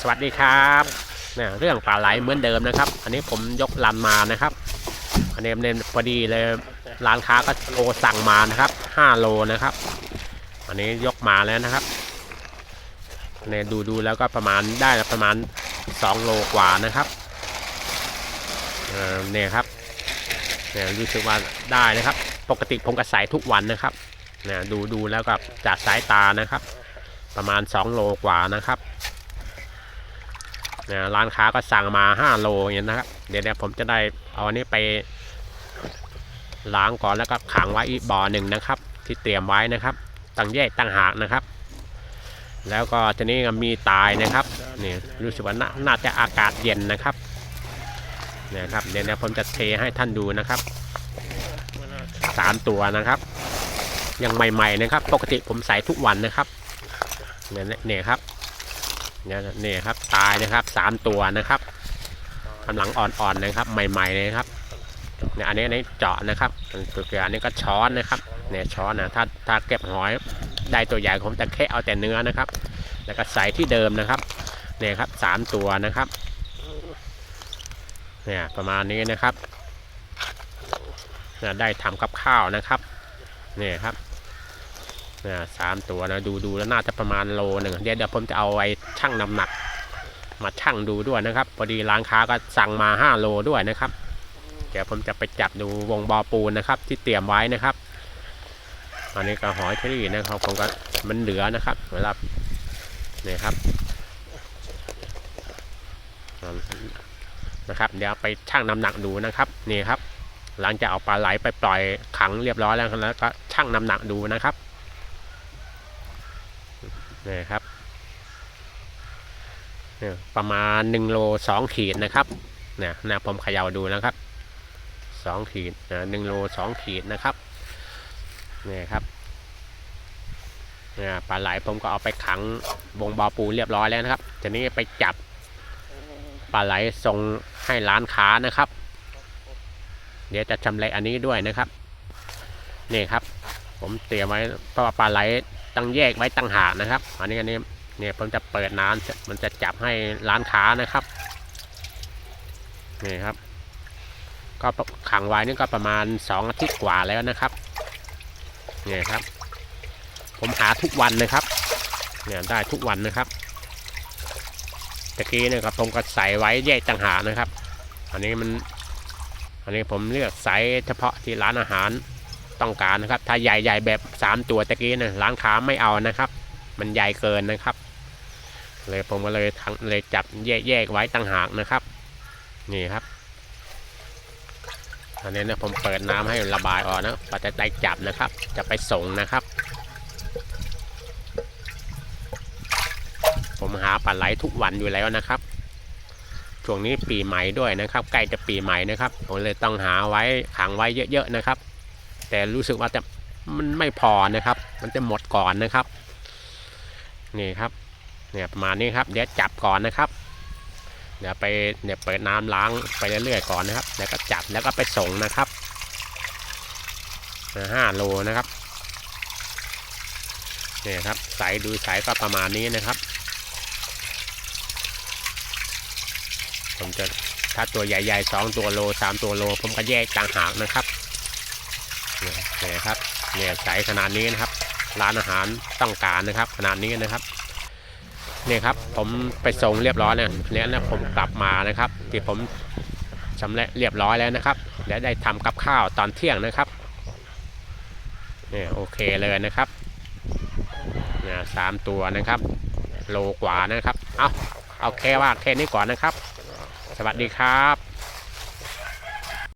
สวัสดีครับเนี่ยเรื่องปลาไหลเหมือนเดิมนะครับ อันนี้ผมยกลันมานะครับ อันนี้เนี่ยพอดีเลยร้านค้าก็โทรสั่งมานะครับ5โลนะครับ อันนี้ยกมาแล้วนะครับเนี่ยดูดูแล้วก็ประมาณได้ประมาณ2โลกว่านะครับเนี่ยครับเนี่ยรู้สึกว่าได้นะครับ ปกติผมก็ใส่ทุกวันนะครับเนี่ยดูดูแล้วก็จากสายตานะครับ ประมาณ 2 โลกว่านะครับ นี่ยร้านค้าก็สั่งมา5โลอย่างนี้นะครับ เดี๋ยวเดี๋ยผมจะได้เอาอันนี้ไปล้างก่อนแล้วก็ขังไว้อีกบ่อหนึ่งนะครับ ที่เตรียมไว้นะครับตั้งแยกตั้งหากนะครับ แล้วก็ทีนี้มีตายนะครับนี่รู้สึกว่าน,น่าจะอากาศเย็นนะครับนี่ครับเดี๋ยวเดี๋ยผมจะเทให้ท่านดูนะครับสามตัวนะครับ ยังใหม่ๆนะครับ ปกติผมใส่ทุกวันนะครับเนี่ยเนี่ยครับ เนี่ยนี่ครับตายนะครับสามตัวนะครับกำลังอ่อนๆนะครับ ใหม่ๆเลยครับเนี่ยอันนี้อันนี้เจาะนะครับเกลืออันนี้ก็ช้อนนะครับเนี่ยช้อนนะถ้าถ้าเก็บหอยได้ตัวใหญ่ผมจะแค่เอาแต่เนื้อนะครับ แล้วก็ใส่ที่เดิมนะครับเนี่ยครับสามตัวนะครับเนี่ยประมาณนี้นะครับเนี่ยได้ทำกับข้าวนะครับเนี่ยครับ สามตัวนะดูดูแล้วน่าจะประมาณโลหนึ่งเดี๋ยวเดี๋ยวผมจะเอาไอ้ชั่งน้ำหนัก มาชั่งดูด้วยนะครับพอดีร้านค้าก็สั่งมา5โลด้วยนะครับ เดี๋ยวผมจะไปจับดูวงบอปูนนะครับ ที่เตรียมไว้นะครับอันนี้ก็หอยเทอรี่นะครับผมก็มันเหลือนะครับเวลาเนี่ยครับนะครับ เดี๋ยวไปชั่งน้ำหนักดูนะครับนี่ครับ หลังจากเอาปลาไหลไปปล่อยขังเรียบร้อยแล้วแล้วก็ชั่งน้ำหนักดูนะครับ นี่ครับเนี่ยประมาณ1โล2ขีดนะครับเนี่ยนะผมเขย่าดูนะครับ2ขีดนะหนึ่งโล2ขีดนะครับนี่ครับเนี่ยปลาไหลผมก็เอาไปขังวงบอปูเรียบร้อยแล้วนะครับทีนี้ไปจับปลาไหลส่งให้ร้านค้านะครับ เดี๋ยวจะชำแหละอันนี้ด้วยนะครับนี่ครับ ผมเตรียมไว้เพราะว่าปลาไหล ต้องแยกไว้ตั้งหากนะครับ อันนี้อันนี้เนี่ยผมจะเปิดน้ำมันจะจับให้ร้านค้านะครับนี่ครับ ก็ขังไว้นี่ก็ประมาณสองอาทิตย์กว่าแล้วนะครับนี่ครับ ผมหาทุกวันนะครับ เนี่ยได้ทุกวันนะครับตะกี้นี่ยครับผมก็ใส่ไว้แยกต่างหากนะครับ อันนี้มัน อันนี้ผมเลือกใส่เฉพาะที่ร้านอาหาร ต้องการนะครับ ถ้าใหญ่ๆแบบ 3 ตัวตะกี้นะร้านค้าไม่เอานะครับ มันใหญ่เกินนะครับ เลยผมก็เลยทั้งเลยจับแยกๆไว้ต่างหากนะครับ นี่ครับอันนี้นะผมเปิดน้ำให้ระบายออกนะปจะได้จับนะครับ จะไปส่งนะครับ ผมหาปลาไหลทุกวันอยู่แล้วนะครับช่วงนี้ปีใหม่ด้วยนะครับ ใกล้จะปีใหม่นะครับผมเลยต้องหาไว้ขังไว้เยอะๆนะครับ แต่รู้สึกว่าจะมันไม่พอนะครับ มันจะหมดก่อนนะครับ นี่ครับ เนี่ยประมาณนี้ครับ เดี๋ยวจับก่อนนะครับ เดี๋ยวไปเนี่ยวเปิดน้ำล้างไปเรื่อยๆก่อนนะครับ แล้วก็จับแล้วก็ไปส่งนะครับห้าโลนะครับเนี่ยครับสายดูสายก็ประมาณนี้นะครับ ผมจะถ้าตัวใหญ่ๆสองตัวโลสามตัวโล ผมก็แยกต่างหากนะครับ เนี่ยครับเนี่ยใสขนาดนี้นะครับ ร้านอาหารต้องการนะครับ ขนาดนี้นะครับเนี่ยครับผมไปส่งเรียบร้อยเนี่ยเนี่ยนะผมกลับมานะครับที่ผมสำเร็จเรียบร้อยแล้วนะครับแล้วได้ทำกับข้าวตอนเที่ยงนะครับเนี่ยโอเคเลยนะครับเนี่ยสามตัวนะครับ โลกว่านะครับเอาเอาแค่ว่าแค่นี้ก่อนนะครับ สวัสดีครับ